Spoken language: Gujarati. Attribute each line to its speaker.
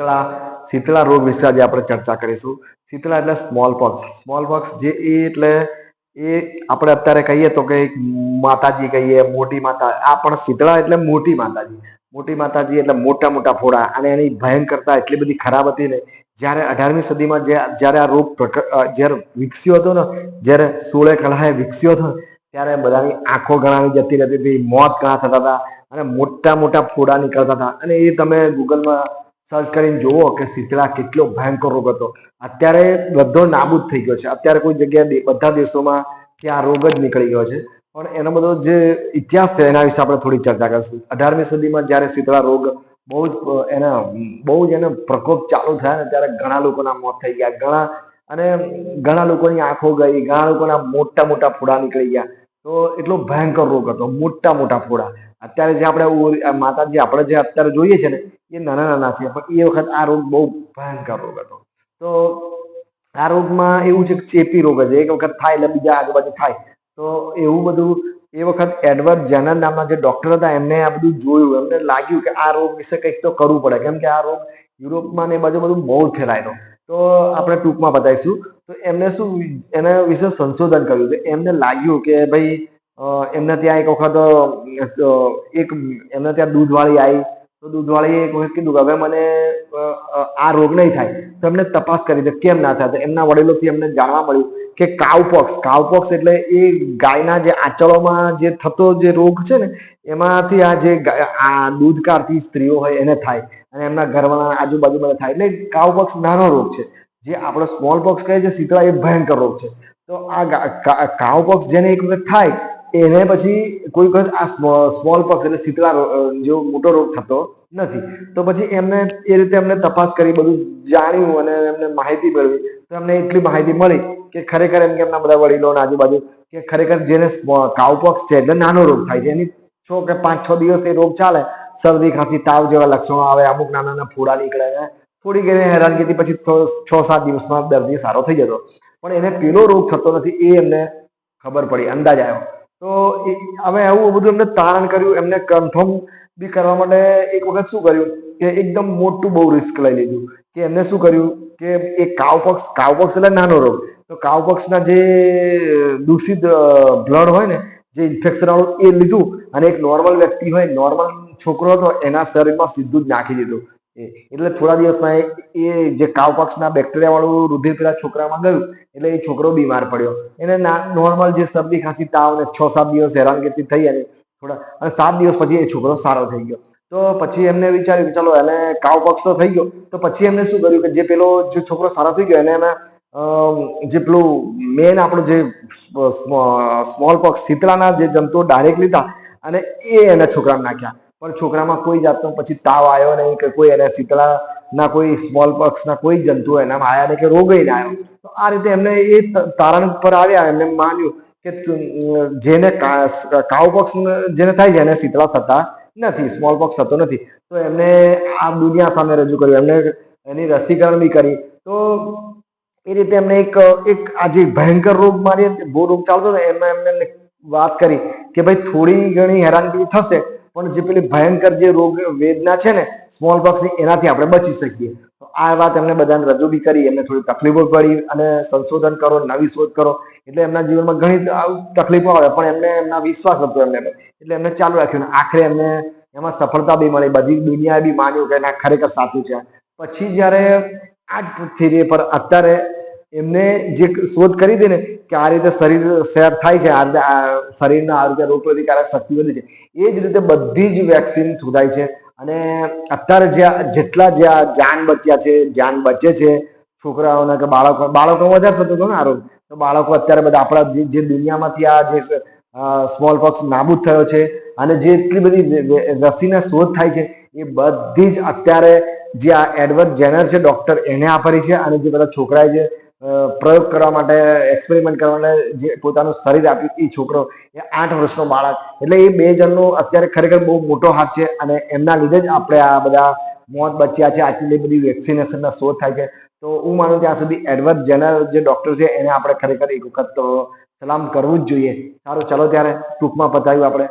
Speaker 1: શીતળા શીતળા રોગ વિશે આજે આપણે ચર્ચા કરીશું. શીતળા એટલે સ્મોલ પોક્સ સ્મોલ પોક્સ જે એ એટલે એ આપણે અત્યારે કહીએ તો કે માતાજી કહીએ, મોટી માતા, આ પણ શીતળા એટલે મોટી માતાજી. મોટી માતાજી એટલે મોટા મોટા ફોડા, અને એની ભયંકરતા એટલી બધી ખરાબ હતી ને, જ્યારે અઢારમી સદીમાં જે જ્યારે આ રોગ જ્યારે વિકસ્યો હતો ને, જ્યારે સોળે કળાએ વિકસ્યો હતો, ત્યારે બધાની આંખો ગણાવી જતી રહેતી હતી, મોત ઘણા થતા હતા, અને મોટા મોટા ફોડા નીકળતા હતા. અને એ તમે ગૂગલમાં સર્ચ કરીને જુઓ કે શીતળા કેટલો ભયંકર રોગ હતો. અત્યારે બધો નાબૂદ થઈ ગયો છે. અત્યારે કોઈ જગ્યાએ બધા દેશોમાં કે આ રોગ જ નીકળી ગયો છે. પણ એનો બધો જે ઇતિહાસ છે એના વિશે આપણે થોડી ચર્ચા કરીશું. અઢારમી સદીમાં જ્યારે શીતળા રોગ બહુ જ એના, બહુ જ એનો પ્રકોપ ચાલુ થયા ને ત્યારે ઘણા લોકોના મોત થઈ ગયા. ઘણા, અને ઘણા લોકોની આંખો ગઈ, ઘણા લોકોના મોટા મોટા ફોડા નીકળી ગયા. તો એટલો ભયંકર રોગ હતો. મોટા મોટા ફોડા અત્યારે જે આપણે માતાજી આપણે જે અત્યારે જોઈએ છે ને, એ નાના નાના છે. પણ એ વખત આ રોગ બહુ ભયંકર રોગ હતો. તો આ રોગમાં એવું છે કે ચેપી રોગ છે. એક વખત થાય એટલે બીજા આજુબાજુ થાય. તો એવું બધું એ વખત એડવર્ડ જેનર નામના જે ડોક્ટર હતા, એમને આ બધું જોયું. એમને લાગ્યું કે આ રોગ વિશે કંઈક તો કરવું પડે. કેમ કે આ રોગ યુરોપમાં ને એ બાજુ બધું બહુ ફેલાયેલો તો આપણે ટૂંકમાં બતાવીશું. તો એમને શું, એના વિશે સંશોધન કર્યું એમને લાગ્યું કે ભાઈ એમને ત્યાં એક વખત એક, એમને ત્યાં દૂધવાળી આવી તો દૂધવાળીએ એક વખત કીધું કે, હવે મને આ રોગ નહીં થાય. તો એમને તપાસ કરી તો કેમ ના થાય? તો એમના વડીલોથી એમને જાણવા મળ્યું કે કાઉપોક્સ કાઉપોક્સ એટલે એ ગાયના જે આંચળોમાં જે થતો જે રોગ છે ને, એમાંથી આ જે આ દૂધ કાઢતી સ્ત્રીઓ હોય એને થાય. અને એમના ઘરમાં આજુબાજુ બધા થાય. એટલે કાઉપોક્સ નાનો રોગ છે. જે આપણો સ્મોલ પોક્સ કહે છે, શીતળા એ ભયંકર રોગ છે. તો આ ગા- કા- જેને એક વખત થાય એને પછી કોઈ વખત આ સ્મોલ પોક્સ એટલે શીતળા જેવો મોટો રોગ થતો નથી. તો પછી એમને એ રીતે એમને તપાસ કરી, બધું જાણ્યું અને એમને માહિતી મેળવી. તો એમને એટલી માહિતી મળી કે ખરેખર એમ કે એમના બધા વડીલો અને આજુબાજુ કે ખરેખર જેને કાઉપોક્સ છે એટલે નાનો રોગ થાય છે. એની છ કે પાંચ, છ દિવસ એ રોગ ચાલે, શરદી, ખાંસી, તાવ જેવા લક્ષણો આવે, અમુક નાના નાના ફોડા નીકળે થોડી ઘણી હેરાનગીથી પછી છ, સાત દિવસમાં દર્દી સારો થઈ જતો. પણ એને પેલો રોગ થતો નથી એ એમને ખબર પડી, અંદાજ આવ્યો. તો એ એવું બધું એમને તારણ કર્યું, એમને કન્ફર્મ બી કરવા માટે એક વખત શું કર્યું કે એકદમ મોટું બહુ રિસ્ક લઈ લીધું કે એમને શું કર્યું કે એ કાવપક્ષ કાવપક્ષ એટલે નાનો રોગ. તો કાવપક્ષના જે દૂષિત બ્લડ હોય ને, જે ઇન્ફેક્શન વાળું એ લીધું અને એક નોર્મલ વ્યક્તિ હોય નોર્મલ છોકરો હતો, એના શરીરમાં સીધું જ નાખી દીધું. એટલે થોડા દિવસમાં એ જે કાવપોક્સના બેક્ટેરિયા વાળું રુધિર પેલા છોકરામાં ગયું, એટલે એ છોકરો બીમાર પડ્યો. એને નોર્મલ જે શરદી ખાંસી, તાવ ને છ સાત દિવસ હેરાનગતિ થઈ અને થોડા, અને સાત દિવસ પછી એ છોકરો સારો થઈ ગયો. તો પછી એમને વિચાર્યું કે ચલો એને કાવપોક્સ તો થઈ ગયો, તો પછી એમને શું કર્યું કે જે પેલો જે છોકરો સારો થઈ ગયો એને એના જે પેલું મેન આપણું જે સ્મોલ પોક્સ શીતળાના જે જંતુઓ ડાયરેક્ટ લીધા અને એ એના છોકરાને નાખ્યા. પણ છોકરામાં કોઈ જાતનો પછી તાવ આવ્યો નહીં કે કોઈ એને શીતળા ના કોઈ સ્મોલ પોક્સના કોઈ જંતુઓ એનામાં આવ્યા નહીં કે રોગ ના આવ્યો. તો આ રીતે એમને એ તારણ પર આવ્યા, એમને માન્યું કે જેને કાઉ પક્ષ જેને થાય છે, એને શીતળા થતા નથી સ્મોલ પોક્સ થતો નથી. તો એમને આ દુનિયા સામે રજૂ કર્યું, એમને એની રસીકરણ બી કરી. તો એ રીતે એમને એક એક આ જે ભયંકર રોગ મારી બહુ રોગ ચાલતો હતો, એમાં એમને વાત કરી કે ભાઈ થોડી ઘણી હેરાનગી થશે પણ જે પેલી ભયંકર જે રોગ, વેદના છે ને સ્મોલ પોક્સની એનાથી આપણે બચી શકીએ. તો આ વાત એમને બધાને રજૂ બી કરી, એમને થોડી તકલીફો પડી અને સંશોધન કરો, નવી શોધ કરો. એટલે એમના જીવનમાં ઘણી તકલીફો આવે, પણ એમને એમના વિશ્વાસ હતો એમને. એટલે એમને ચાલુ રાખ્યું આખરે એમને એમાં સફળતા બી મળી. બધી દુનિયાએ બી માન્યું કે ના, ખરેખર સાચું છે. પછી જ્યારે આ જ થિયરી પર અત્યારે એમને જે શોધ કરી હતી ને કે આ રીતે શરીર શેર થાય છે આ રીતે શરીરના આ રીતે રોગ પ્રતિકારક શક્તિ વધે છે એ જ રીતે બધી જ વેક્સિન શોધાય છે. અને અત્યારે જે જેટલા જે જાન બચ્યા છે જાન બચે છે છોકરાઓના કે બાળકો બાળકો વધારે થતો હતો ને આ રોગ તો બાળકો અત્યારે બધા આપણા જે જે દુનિયામાંથી આ જે સ્મોલ પોક્સ નાબૂદ થયો છે અને જે એટલી બધી રસીના શોધ થાય છે એ બધી જ અત્યારે જે આ એડવર્ડ જેનર છે ડોક્ટર એને આપેલી છે અને જે બધા છોકરાએ જે અ, પ્રયોગ કરવા માટે એક્સપેરિમેન્ટ કરવા માટે જે પોતાનું શરીર આપ્યું એ છોકરો, એ આઠ વર્ષનો બાળક. એટલે એ બે જણનો અત્યારે ખરેખર બહુ મોટો હાથ છે અને એમના લીધે જ આપણે આ બધા મોત બચ્યા છે. આટલી બધી વેક્સિનેશનના શોધ થાય છે. તો હું માનું ત્યાં સુધી એડવર્ડ જેનર જે ડૉક્ટર છે, એને આપણે ખરેખર એક વખત તો સલામ કરવું જ જોઈએ. સારું, ચલો ત્યારે ટૂંકમાં પતાવ્યું આપણે.